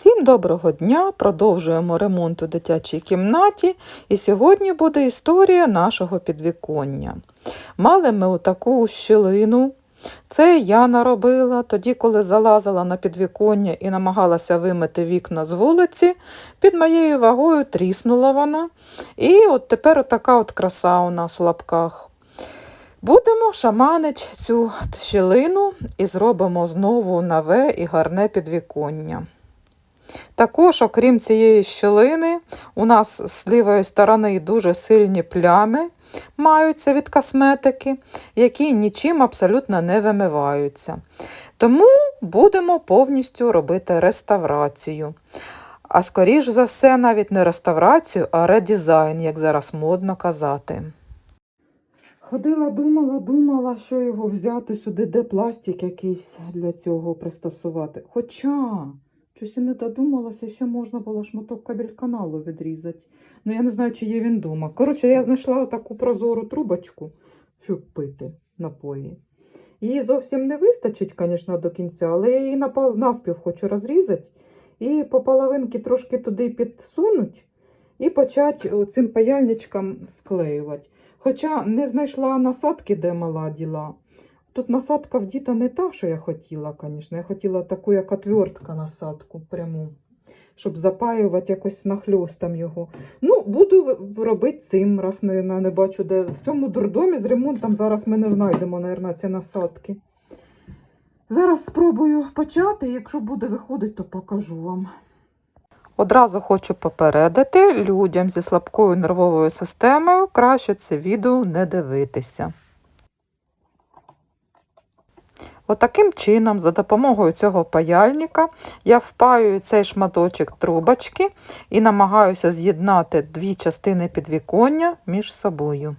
Всім доброго дня! Продовжуємо ремонт у дитячій кімнаті. І сьогодні буде історія нашого підвіконня. Мали ми отаку щілину. Це я наробила тоді, коли залазила на підвіконня і намагалася вимити вікна з вулиці. Під моєю вагою тріснула вона. І от тепер отака от краса у нас в лапках. Будемо шаманити цю щілину і зробимо знову нове і гарне підвіконня. Також, окрім цієї щілини, у нас з лівої сторони дуже сильні плями маються від косметики, які нічим абсолютно не вимиваються. Тому будемо повністю робити реставрацію. А скоріш за все, навіть не реставрацію, а редизайн, як зараз модно казати. Ходила, думала, думала, що його взяти сюди, де пластик якийсь для цього пристосувати. Хоча. Щось я не додумалася, що можна було шматок кабель-каналу відрізати. Ну, я не знаю, чи є він вдома. Коротше, я знайшла таку прозору трубочку, щоб пити напої. Її зовсім не вистачить, звісно, до кінця, але я її навпів хочу розрізати і по половинки трошки туди підсунуть і почати цим паяльничком склеювати. Хоча не знайшла насадки, де мала діла. Тут насадка вдіта не та, що я хотіла, звісно. Я хотіла таку, як отвертка насадку пряму, щоб запаювати якось нахльостом його. Ну, буду робити цим, раз не, не, бачу, де в цьому дурдомі з ремонтом зараз ми не знайдемо, мабуть, ці насадки. Зараз спробую почати, якщо буде виходити, то покажу вам. Одразу хочу попередити людям зі слабкою нервовою системою краще це відео не дивитися. Отаким чином, за допомогою цього паяльника, я впаюю цей шматочок трубочки і намагаюся з'єднати дві частини підвіконня між собою.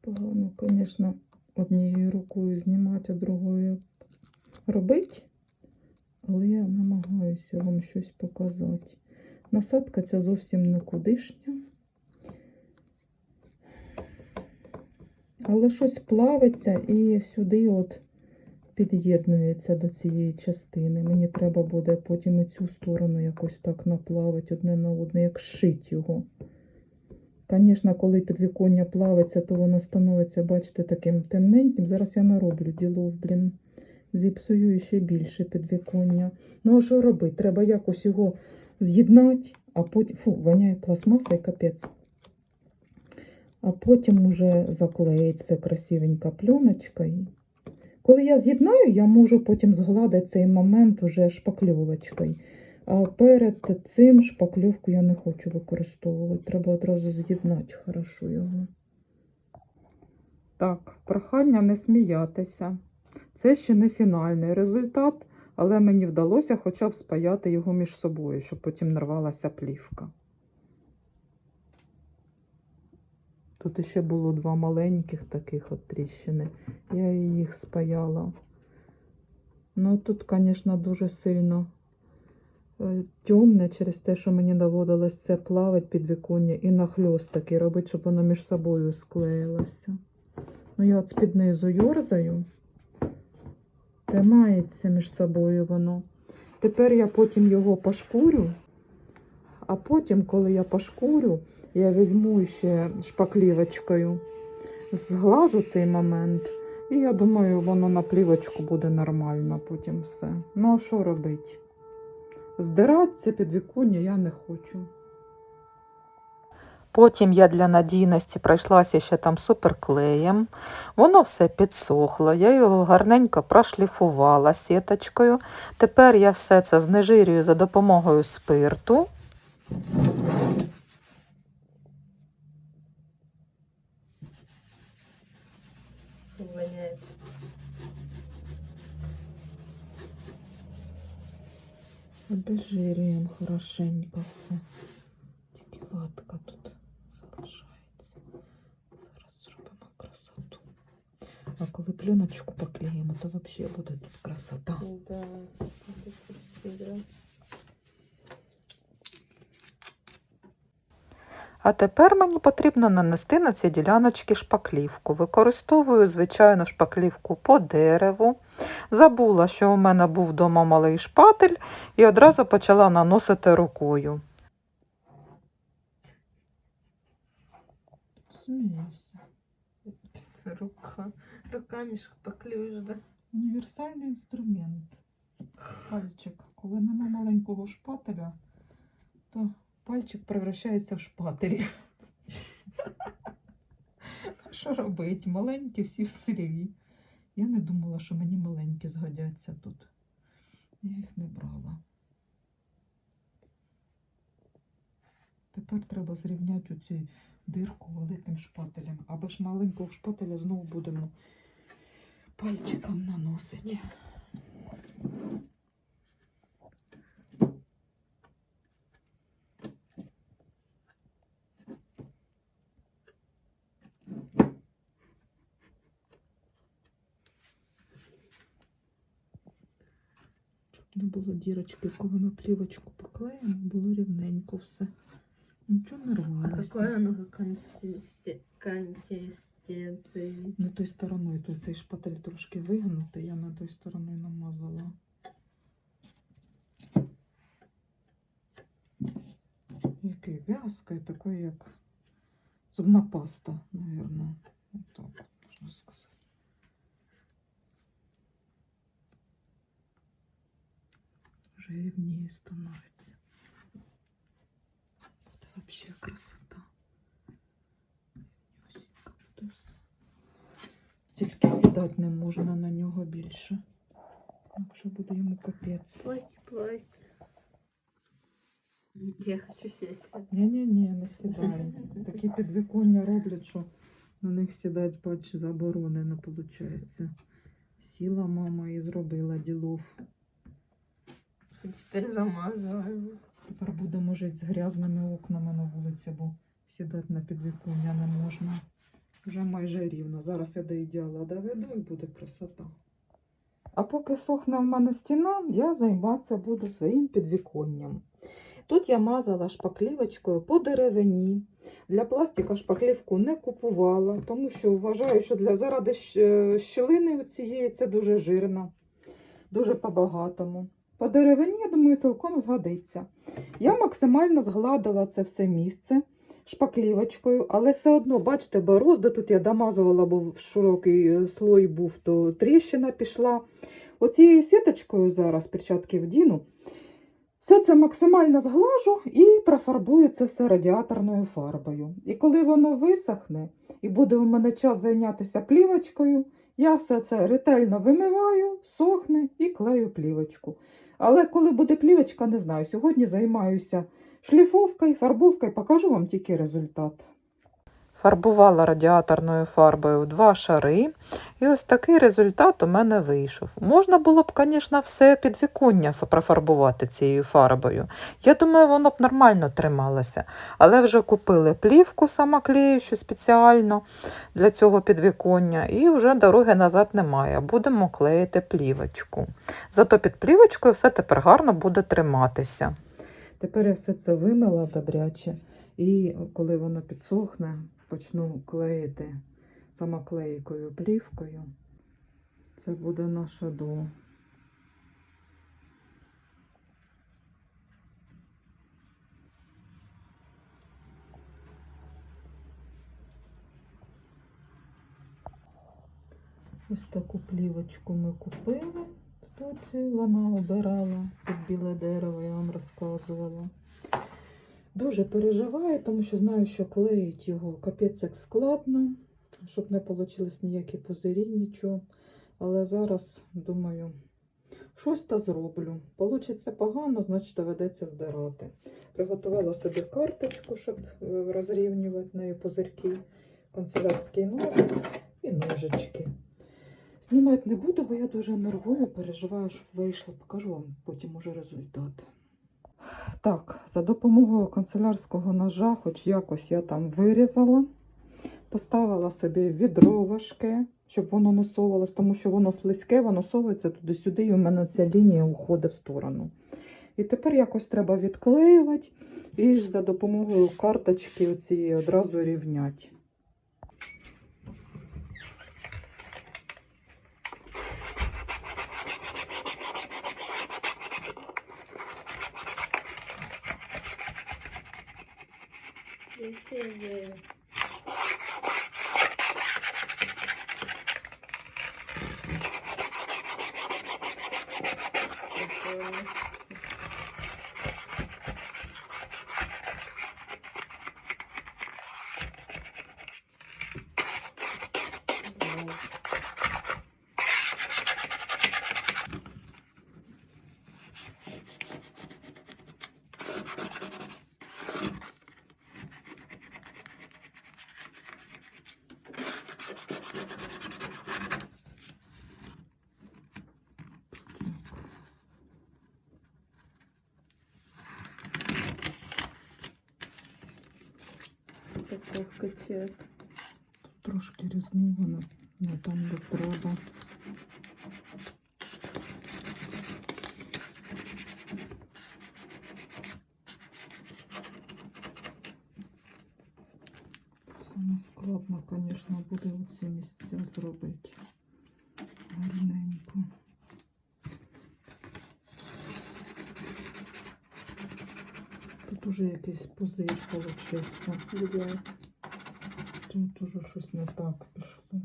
Погано, звісно, однією рукою знімати, а другою робити. Але я намагаюся вам щось показати. Насадка ця зовсім не кудишня. Але щось плавиться і сюди от під'єднується до цієї частини. Мені треба буде потім і цю сторону якось так наплавити одне на одне, як шить його. Звісно, коли підвіконня плавиться, то воно становиться, бачите, таким темненьким. Зараз я нароблю ділов, блін зіпсую ще більше підвіконня. Ну, а що робити? Треба якось його з'єднати, а потім. Фу, воняє пластмаса і капець. А потім уже заклеїть це красивенька пленочкою. Коли я з'єднаю, я можу потім згладити цей момент уже шпакльовочкою. А перед цим шпакльовку я не хочу використовувати. Треба одразу з'єднати хорошо його. Так, прохання не сміятися. Це ще не фінальний результат, але мені вдалося хоча б спаяти його між собою, щоб потім не рвалася плівка. Тут ще було два маленьких таких от тріщини. Я їх спаяла. Ну тут, звісно, дуже сильно е, темне через те, що мені доводилось це плавати під віконня і нахльост такий робити, щоб воно між собою склеїлося. Ну, я от з-під низу йорзаю. Тримається між собою воно. Тепер я потім його пошкурю, а потім, коли я пошкурю, я візьму ще шпаклівочкою, зглажу цей момент, і я думаю, воно на плівочку буде нормально потім все. Ну, а що робити? Здиратися під віконня я не хочу. Потім я для надійності пройшлася ще там суперклеєм. Воно все підсохло, я його гарненько прошліфувала сіточкою. Тепер я все це знежирюю за допомогою спирту. Обезжирюємо хорошенько все. Тільки ватка тут залишається. Зараз зробимо красоту. А коли пленочку поклеїмо, то взагалі буде тут красота. Да. А тепер мені потрібно нанести на ці діляночки шпаклівку. Використовую звичайну шпаклівку по дереву. Забула, що у мене був вдома малий шпатель, і одразу почала наносити рукою. Рука. Руками шпаклюєш, да? Універсальний інструмент. Пальчик. Коли нема маленького шпателя, то пальчик превращається в шпатель. Що робить? Маленькі всі в селі. Я не думала, що мені маленькі згодяться тут. Я їх не брала. Тепер треба зрівняти оцю дирку великим шпателем. А без маленького шпателя знову будемо пальчиком наносити. Щоб не було дірочки, коли ми плівочку поклеїмо, було рівненько все. Нічого не рвалося. какой оно консистенции? Консистенции? Не той стороною, то цей шпатель трошки вигнутий, я не той стороною намазала. Який в'язкий, такий, як зубна паста, мабуть. Отак, можна сказати. Вже рівніше становиться. Буде взагалі красота. Рівнюсінько буде все. Тільки сідати не можна на нього більше. Якщо буде йому капець. Плаки, плаки. Я хочу сесть. Ні-ні-ні, не сідай. Такі підвіконня роблять, що на них сідати, бач, заборонено, виходить. Сіла мама і зробила ділов. Теперь замазываем. Тепер будемо жити з грязними окнами на вулиці, бо сідати на підвіконня не можна. Вже майже рівно. Зараз я до ідеала доведу і буде красота. А поки сохне в мене стіна, я займатися буду своїм підвіконням. Тут я мазала шпаклівочкою по деревині. Для пластика шпаклівку не купувала, тому що вважаю, що для заради щ- щілини цієї це дуже жирно, дуже по-багатому. По деревині, я думаю, цілком згодиться. Я максимально згладила це все місце шпаклівочкою, але все одно, бачите, борозди тут я домазувала, бо широкий е, слой був, то тріщина пішла. Оцією сіточкою зараз перчатки вдіну. Все це максимально зглажу і профарбую це все радіаторною фарбою. І коли воно висохне і буде у мене час зайнятися плівочкою, я все це ретельно вимиваю, сохне і клею плівочку. Але коли буде плівочка, не знаю. Сьогодні займаюся шліфовкою, фарбовкою, покажу вам тільки результат. Фарбувала радіаторною фарбою в два шари, і ось такий результат у мене вийшов. Можна було б, звісно, все підвіконня профарбувати цією фарбою. Я думаю, воно б нормально трималося. Але вже купили плівку самоклеючу спеціально для цього підвіконня, і вже дороги назад немає. Будемо клеїти плівочку. Зато під плівочкою все тепер гарно буде триматися. Тепер я все це вимила добряче, і коли воно підсохне, почну клеїти самоклейкою плівкою. Це буде наше до. Ось таку плівочку ми купили. Тут вона обирала під біле дерево, я вам розказувала. Дуже переживаю, тому що знаю, що клеїть його капець як складно, щоб не вийшло ніякі пузирі, нічого. Але зараз думаю, щось та зроблю. Получиться погано, значить доведеться здирати. Приготувала собі карточку, щоб е, розрівнювати нею пузирки, канцелярський ножик і ножички. Знімати не буду, бо я дуже нервую, переживаю, щоб вийшло. Покажу вам потім уже результат. Так, за допомогою канцелярського ножа, хоч якось я там вирізала, поставила собі відро важке, щоб воно не тому що воно слизьке, воно совується туди-сюди, і у мене ця лінія уходить в сторону. І тепер якось треба відклеювати і за допомогою карточки оцієї одразу рівняти. Який Прикольно. Тут трошки різновано, не там, де треба. Саме складно, звісно, буде оці місця зробити гарненько. Тут уже якийсь пузир получився. Тут уже щось не так пішло.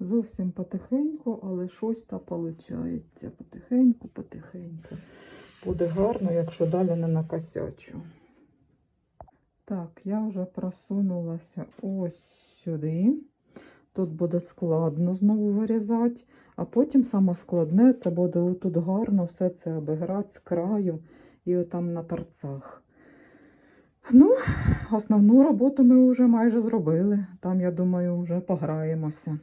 Зовсім потихеньку, але щось та виходить. Потихеньку, потихеньку. Буде гарно, якщо далі не накосячу. Так, я вже просунулася ось сюди. Тут буде складно знову вирізати, а потім саме складне це буде отут гарно все це обіграти з краю і отам на торцах. Ну, Основну роботу ми вже майже зробили. Там, я думаю, вже пограємося.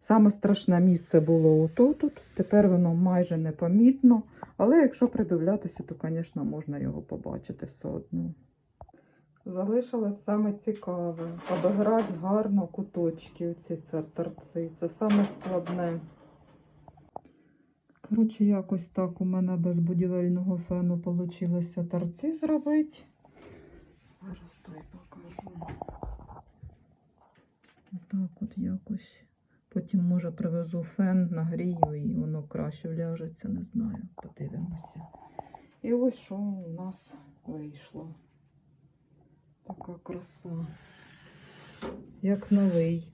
Саме страшне місце було отут. -от. Тепер воно майже непомітно. Але якщо придивлятися, то, звісно, можна його побачити все одно. Залишилось саме цікаве. Обіграти гарно куточки оці це торці. Це саме складне. Коротше, якось так у мене без будівельного фену вийшло торці зробити. Зараз той покажу. Так от якось. Потім, може, привезу фен, нагрію і воно краще вляжеться, не знаю. Подивимося. І ось що у нас вийшло. Така краса. Як новий.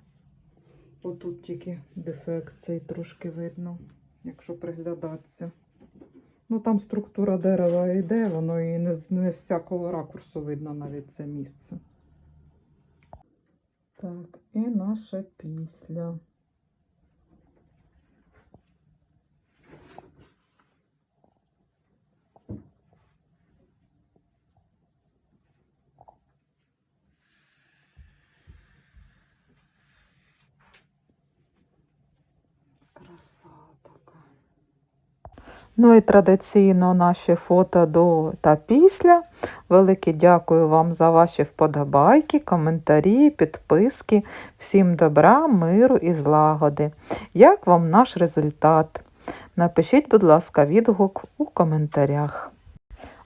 Отут тільки дефект цей трошки видно, якщо приглядатися. Ну там структура дерева йде, воно і не з не всякого ракурсу видно навіть це місце. Так, і наше після. Ну і традиційно наші фото до та після. Велике дякую вам за ваші вподобайки, коментарі, підписки. Всім добра, миру і злагоди. Як вам наш результат? Напишіть, будь ласка, відгук у коментарях.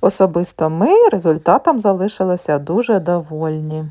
Особисто ми результатом залишилися дуже довольні.